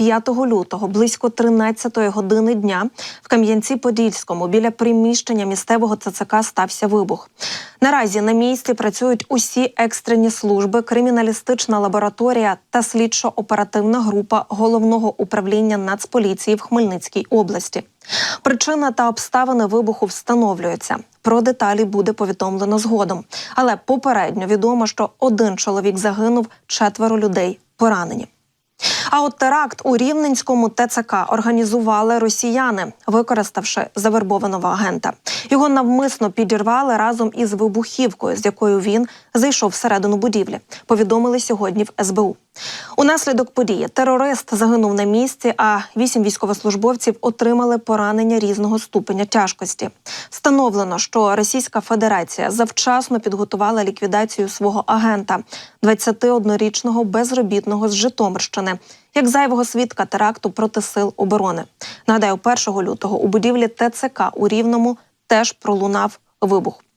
5 лютого близько 13-ї години дня в Кам'янці-Подільському біля приміщення місцевого ЦЦК стався вибух. Наразі на місці працюють усі екстрені служби, криміналістична лабораторія та слідчо-оперативна група головного управління Нацполіції в Хмельницькій області. Причина та обставини вибуху встановлюються. Про деталі буде повідомлено згодом. Але попередньо відомо, що один чоловік загинув, четверо людей поранені. А от теракт у Рівненському ТЦК організували росіяни, використавши завербованого агента. Його навмисно підірвали разом із вибухівкою, з якою він зайшов всередину будівлі. Повідомили сьогодні в СБУ. Унаслідок події терорист загинув на місці, а вісім військовослужбовців отримали поранення різного ступеня тяжкості. Встановлено, що Російська Федерація завчасно підготувала ліквідацію свого агента, 21-річного безробітного з Житомирщини, як зайвого свідка теракту проти сил оборони. Нагадаю, 1 лютого у будівлі ТЦК у Рівному теж пролунав вибух.